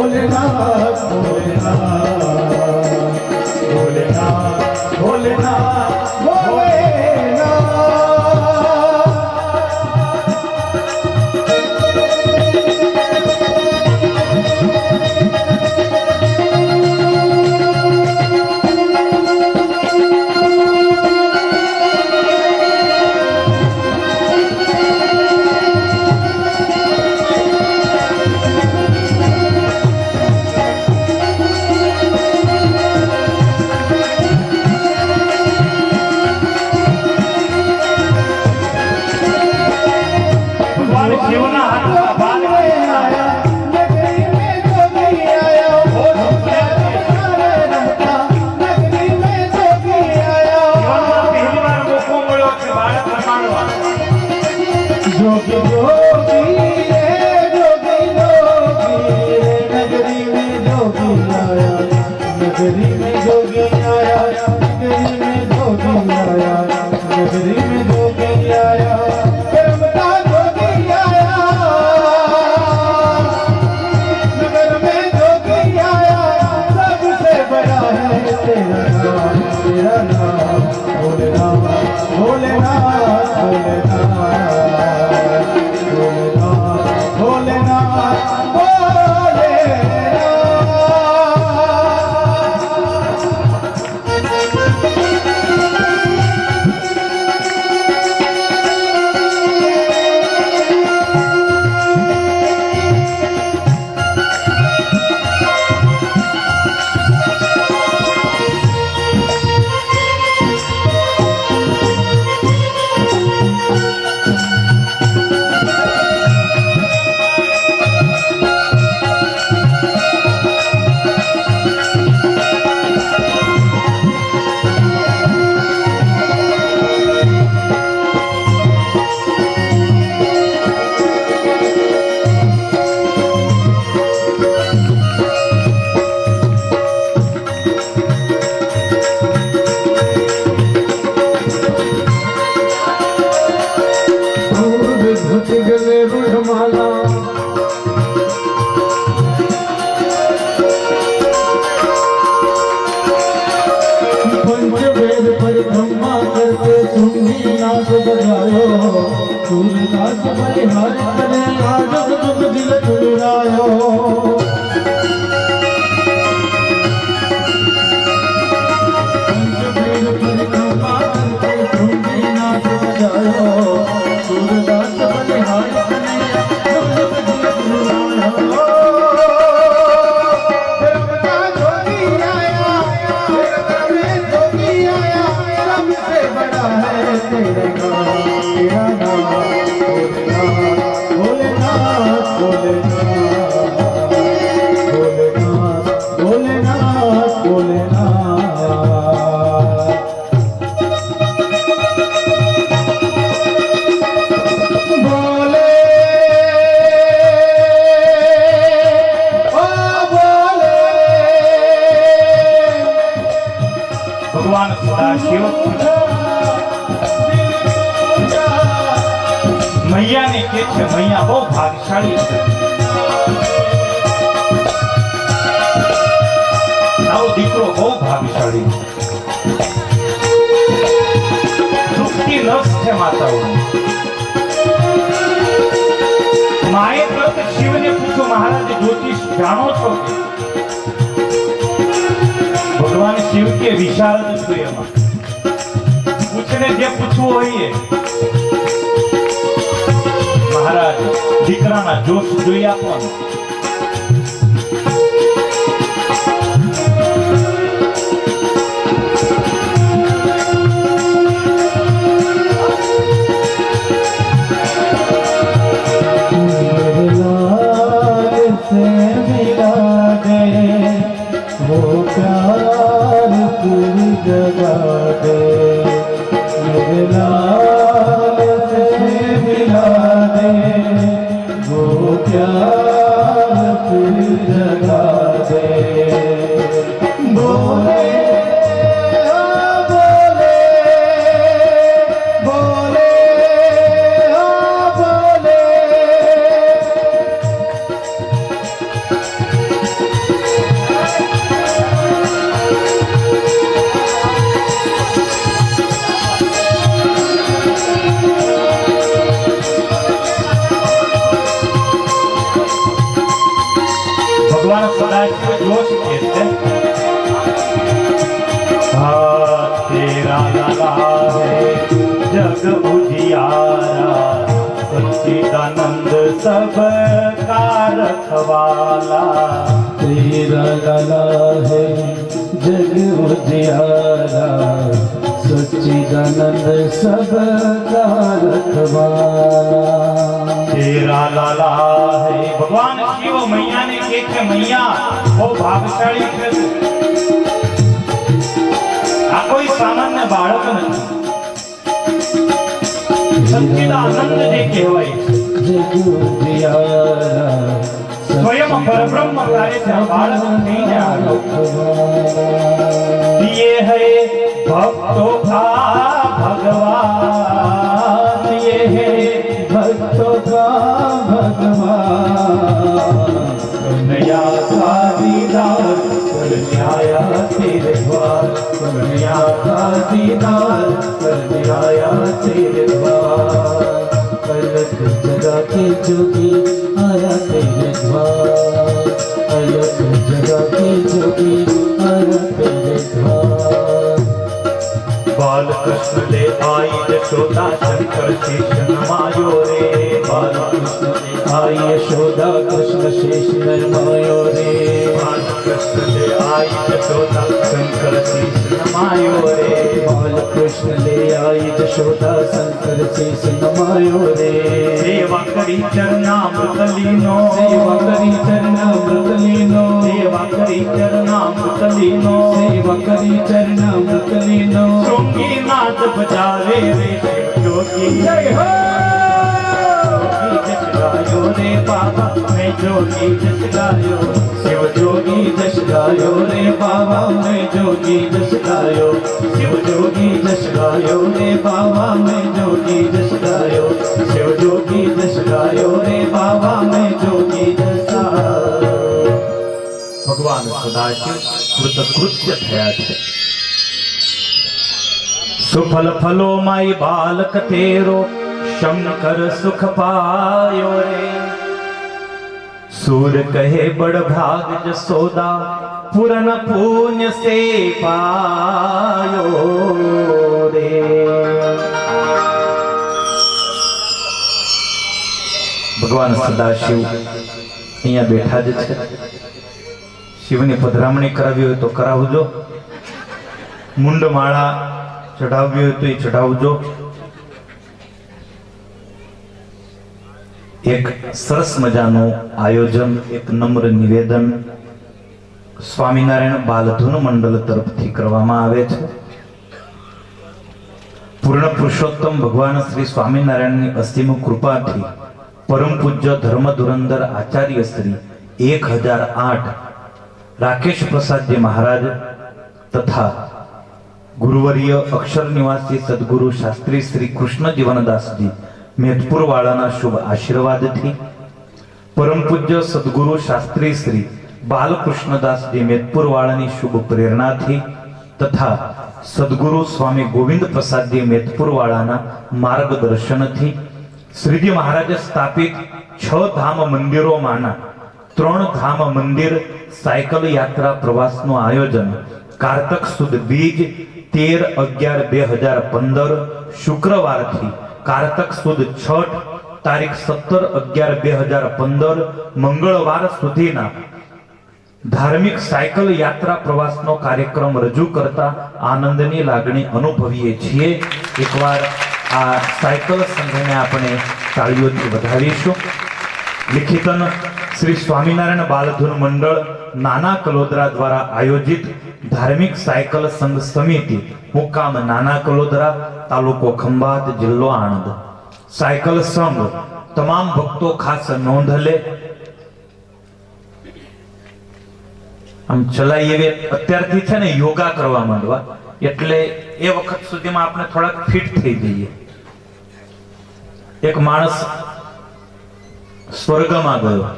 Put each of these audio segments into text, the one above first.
Oh, yeah, oh, yeah. હાથ મને હાથ મને આજ જગ દિલ ભગવાન સદાશિવ. મૈયાને કે છે, મૈયા બહુ ભાગશાળી છે. આવો દીકરો બહુ ભાગશાળી છે. રસ છે માતાઓ માએ તરત શિવને પૂછ્યું, મહારાજ જ્યોતિષ જાણો છો? શિવ કે વિશારદ છું એમાં. પૂછને જે પૂછવું હોઈએ મહારાજ દીકરાના જોશ જોઈ આપવાનું तेरा लाला है जग उजियारा सच्चिदानंद सब का रखवाला तेरा लाला है ભગવાન શિવ મૈયાને કે છે મૈયા બહુ ભાગશાળી છે તું. આ કોઈ સામાન્ય બાળક નથી સચ્ચિદાનંદ જે કહેવાય છે. जग उजियारा સ્વયં પરબ્રહ્મ કરે છે આ બાળક નહીં જાણો रखवाला ये है भक्तों का भगवान ये है भक्तों का भगवान कन्हैया का दीदार करने आया तेरे द्वार कन्हैया का दीदार करने आया तेरे द्वार अलग जगह के जोगी आया तेरे द्वार બાલકૃષ્ણ લે આઈ યશોદા શંકર શેષ નમાયો રે બાલકૃષ્ણ લે આઈ યશોદા કૃષ્ણ શેષ નમાયો રે બાલકૃષ્ણ લે આઈ યશોદા શંકર શેષ માયો રે બાલકૃષ્ણ લે આઈ જશોદા શંકર શીશ નમાયો રે સેવા કરી ચરના મૃતલીનો સેવા કરી ચરના મૃતલીનો સેવા કરી ચરના મૃતલીનો સેવા કરી ચરના મૃતલીનો શૃંગીનાથ બજાવે રે યોગી જય હો ગાયો રે બાબા મેં જોગી જશ ગાયો શિવ જોગી જશ ગાયો રે બાબા મેં જોગી જશ ગાયો શિવ જોગી જશ ગાયો રે બાબા મેં જોગી જશ ગાયો શિવ જોગી જશ ગાયો રે બાબા મેં જોગી જશ ગાયો ભગવાન સદાશિવ કૃતકૃત્ય થયા છે સુફલ ફલો માય બાલક તેરો શંકર સુખ પાયો રે सूर कहे बड़ भाग जसोदा पुरन पुण्य से पायो रे ભગવાન સદાશિવ અહીંયા બેઠા જ છે શિવની પધરામણી કરાવી હોય તો કરાવજો મુંડમાળા ચઢાવવી હોય તો એ ચઢાવજો એક સરસ મજાનું આયોજન, એક નમ્ર નિવેદન સ્વામિનારાયણ બાલધુન મંડળ તરફથી કરવામાં આવે છે. પૂર્ણ પુરુષોત્તમ ભગવાન શ્રી સ્વામિનારાયણની અસીમ કૃપાથી પરમ પૂજ્ય ધર્મ ધુરંધર આચાર્ય શ્રી એક હજાર આઠ રાકેશ પ્રસાદજી મહારાજ તથા ગુરુવર્ય અક્ષર નિવાસી સદગુરુ શાસ્ત્રી શ્રી કૃષ્ણ જીવનદાસજી મેધપુર વાળાના શુભ આશીર્વાદથી પરમ પૂજ્ય સદગુરુ શાસ્ત્રી શ્રી બાલકૃષ્ણદાસજી મેધપુર વાળાની શુભ પ્રેરણાથી તથા સદગુરુ સ્વામી ગોવિંદ પ્રસાદજી મેધપુર વાળાના માર્ગદર્શનથી શ્રીજી મહારાજે સ્થાપિત છ ધામ મંદિરોમાંના ત્રણ ધામ મંદિર સાયકલ યાત્રા પ્રવાસનું આયોજન કારતક સુદ બીજ તેર અગિયાર બે હજાર પંદર શુક્રવારથી કારતક સુદ છઠ, તારીખ સત્તર અગિયાર બે હજાર પંદર, મંગળવાર સુધીના ધાર્મિક સાયકલ યાત્રા પ્રવાસનો કાર્યક્રમ રજૂ કરતા આનંદની લાગણી અનુભવીએ છીએ. એકવાર આ સાયકલ સંઘને આપણે તાળીઓથી વધાવીશું લિખિતન શ્રી સ્વામિનારાયણ બાલધુન મંડળ નાના કલોદરા દ્વારા આયોજિત ધાર્મિક સાયકલ સંઘ સમિતિ, મુકામ નાના કલોદરા, તાલુકો ખંભાત, જિલ્લો આણંદ. સાયકલ સંઘ તમામ ભક્તો ખાસ નોંધ લે. આમ ચલાઈ એવી અત્યારથી છે ને યોગા કરવા માંડવા. એટલે એ વખત સુધીમાં આપણે થોડાક ફિટ થઈ જઈએ. એક માણસ સ્વર્ગમાં ગયો.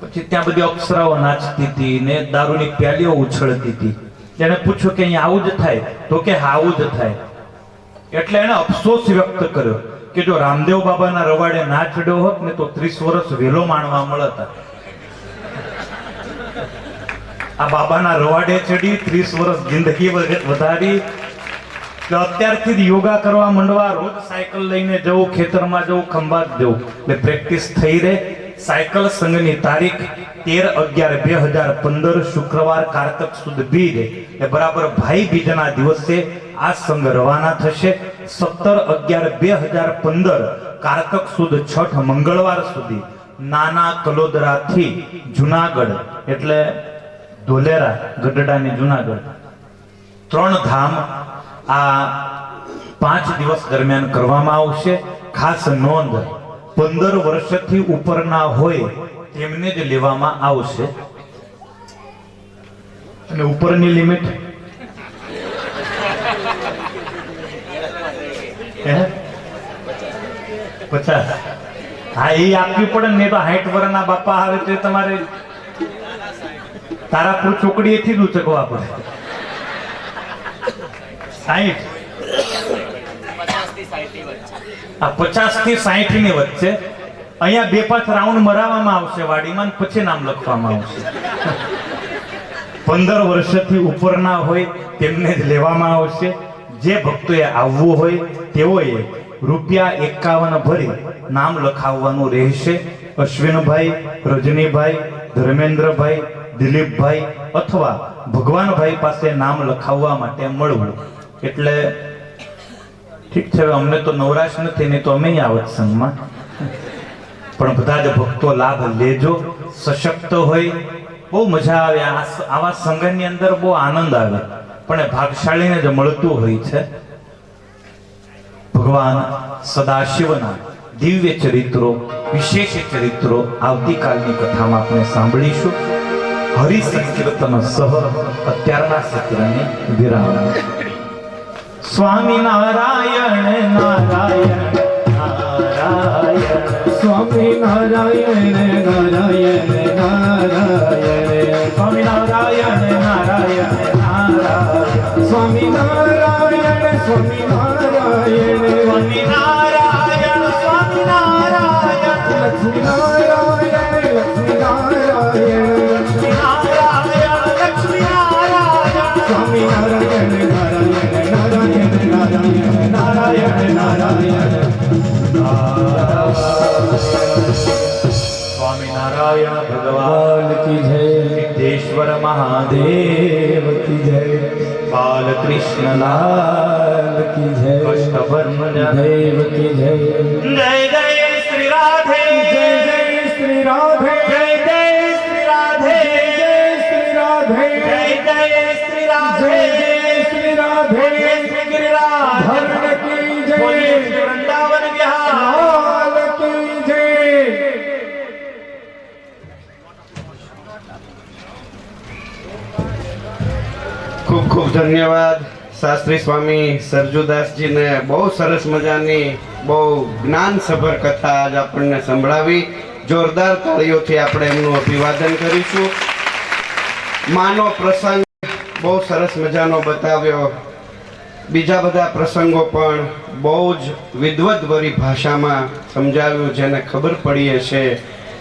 પછી ત્યાં બધી અપ્સરાઓ નાચતી હતી ને દારૂની પ્યાલીઓ ઉછળતી હતી. એને પૂછ્યું કે અહીંયા આવું જ થાય? તો કે આવું જ થાય. એટલે એને અફસોસ વ્યક્ત કર્યો કે જો રામદેવ બાબાના રવાડે ના ચડ્યો હોત ને તો ત્રીસ વર્ષ વહેલો માણવા મળતા. આ બાબાના રવાડે ચડી, ત્રીસ વર્ષ જિંદગી વધ- વધારી. કે અત્યારથી જ યોગા કરવા માંડવા, રોજ સાયકલ લઈને જવું, ખેતરમાં જવું, ખંભાત જવું. એટલે પ્રેક્ટિસ થઈ રહે. સાયકલ સંઘની તારીખ તેર અગિયાર બે હજાર પંદર શુક્રવાર કારતક સુદ બીજ. એ બરાબર ભાઈ બીજના દિવસે આ સંઘ રવાના થશે. સત્તર અગિયાર બે હજાર પંદર કારતક સુદ છઠ મંગળવાર સુધી. નાના કલોદરાથી જુનાગઢ, એટલે ધોલેરા, ગઢડાની જુનાગઢ. ત્રણ ધામ આ પાંચ દિવસ દરમિયાન કરવામાં આવશે. ખાસ નોંધ પંદર વર્ષથી ઉપરના હોય તેમને જ લેવામાં આવશે. અને ઉપરની લિમિટ? પચાસ. હા, એ આપવી પડે ને તો હાઈટ વર્ષના બાપા આવે તો તમારે તારાપુર ચોકડીએથી જ ઉચકવા પડે. સાહીઠ આ પચાસથી સાહીઠની વચ્ચે. અહીંયા બે પાંચ રાઉન્ડ મરાવવામાં આવશે વાડીમાં પછી નામ લખવામાં આવશે. પંદર વર્ષથી ઉપરના હોય તેમને જ લેવામાં આવશે. જે ભક્તોએ આવવું હોય તેઓએ રૂપિયા એકાવન ભરી નામ લખાવવાનું રહેશે. અશ્વિનભાઈ, રજનીભાઈ, ધર્મેન્દ્રભાઈ, દિલીપભાઈ અથવા ભગવાનભાઈ પાસે નામ લખાવવા માટે મળવું. એટલે ઠીક છે અમને તો નવરાશ નથી, નહીં તો અમે આવત સંઘમાં પણ બધા જ ભક્તો લાભ લેજો, સશક્ત હોય, બહુ મજા આવે. આવા સંગની અંદર બહુ આનંદ આવે. પણ એ ભાગશાળીને જ મળતું હોય છે. ભગવાન સદાશિવના દિવ્ય ચરિત્રો, વિશેષ ચરિત્રો આવતીકાલની કથામાં આપણે સાંભળીશું. હરિ સંકીર્તન સહ અત્યારના સત્રને વિરામ સ્વામી નારાયણ નારાયણ નારાયણ સ્વામી નારાયણ નારાયણ નારાયણ સ્વામી નારાયણ નારાયણ નારાયણ સ્વામી નારાયણ સ્વામી નારાયણ સ્વામી નારાયણ સ્વામી નારાયણ લક્ષ્મી નારાયણ લક્ષ્મી નારાયણ લક્ષ્મી નારાયણ લક્ષ્મી નારાયણ સ્વામી નારાયણ નારાયણ કી જય સિદ્ધેશ્વર મહાદેવ દેવ કી જય બાલકૃષ્ણ લાલ કી જય કષ્ટભર્મ દેવ કી જય જય જય શ્રી રાધે જય જય શ્રી રાધે ખૂબ ખૂબ ધન્યવાદ. શાસ્ત્રી સ્વામી સરજુદાસજીને બહુ સરસ મજાની, બહુ જ્ઞાનસભર કથા આજ આપણને સંભળાવી. જોરદાર તાળીઓથી આપણે એમનું અભિવાદન કરીશું. માનો પ્રસંગ બહુ સરસ મજાનો બતાવ્યો. બીજા બધા પ્રસંગો પણ બહુ જ વિદવદવરી ભાષામાં સમજાવ્યું, જેને ખબર પડી હશે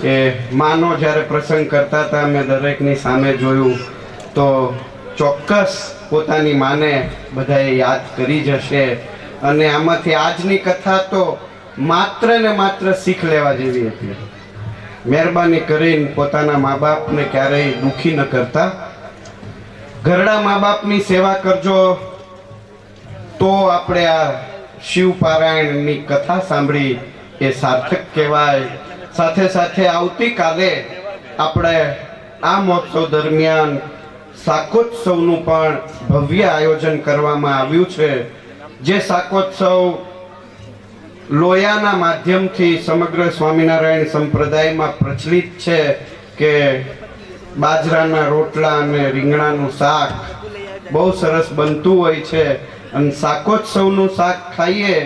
કે માનો જ્યારે પ્રસંગ કરતા હતા, મેં દરેકની સામે જોયું, તો ચોક્કસ પોતાની માને બધાએ યાદ કરી જશે. અને આમાંથી આજની કથા તો માત્ર ને માત્ર શીખ લેવા જેવી હતી. મહેરબાની કરીને પોતાના મા બાપને ક્યારેય દુઃખી ન કરતા. ઘરડા મા બાપની સેવા કરજો. તો આપણે આ શિવ પારાયણની કથા સાંભળી એ સાર્થક કહેવાય. સાથે સાથે આવતીકાલે આપણે આ મહોત્સવ દરમિયાન શાકોત્સવનું પણ ભવ્ય આયોજન કરવામાં આવ્યું છે, જે શાકોત્સવ લોયાના માધ્યમથી સમગ્ર સ્વામિનારાયણ સંપ્રદાયમાં પ્રચલિત છે કે બાજરાના રોટલા અને રીંગણાનું શાક બહુ સરસ બનતું હોય છે અને શાકોત્સવનું શાક ખાઈએ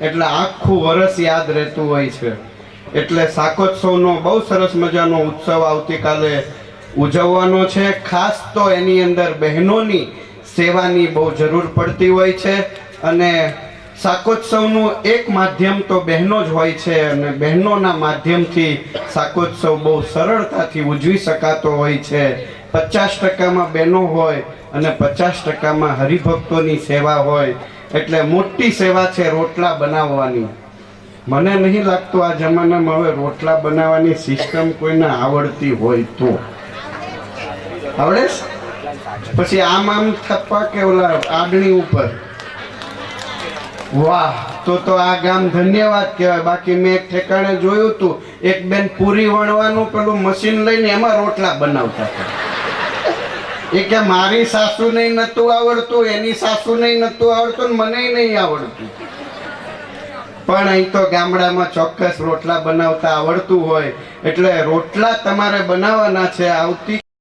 એટલે આખું વરસ યાદ રહેતું હોય છે. એટલે શાકોત્સવનો બહુ સરસ મજાનો ઉત્સવ આવતીકાલે ઉજવવાનો છે. ખાસ તો એની અંદર બહેનોની સેવાની બહુ જરૂર પડતી હોય છે અને શાકોત્સવનું એક માધ્યમ તો બહેનો જ હોય છે અને બહેનોના માધ્યમથી શાકોત્સવ બહુ સરળતાથી ઉજવી શકાતો હોય છે. પચાસ ટકામાં બહેનો હોય અને પચાસ ટકામાં હરિભક્તોની સેવા હોય. એટલે મોટી સેવા છે રોટલા બનાવવાની. મને નહીં લાગતું આ જમાનામાં હવે રોટલા બનાવવાની સિસ્ટમ કોઈને આવડતી હોય તો. આવડે પછી આમ આમ થપ્પા કે ઓલા આડણી ઉપર? વાહ, તો તો આ ગામ ધન્યવાદ કહેવાય. બાકી મેં એક ઠેકાણે જોયું હતું એક બેન પૂરી વણવાનું પેલું મશીન લઈને એમાં રોટલા બનાવતા હતા. એ કે મારી સાસુ નહીં નતું આવડતું, એની સાસુ નહીં નતું આવડતું મને નહીં આવડતું. પણ અહીં તો ગામડામાં ચોક્કસ રોટલા બનાવતા આવડતું હોય. એટલે રોટલા તમારે બનાવવાના છે. આવતી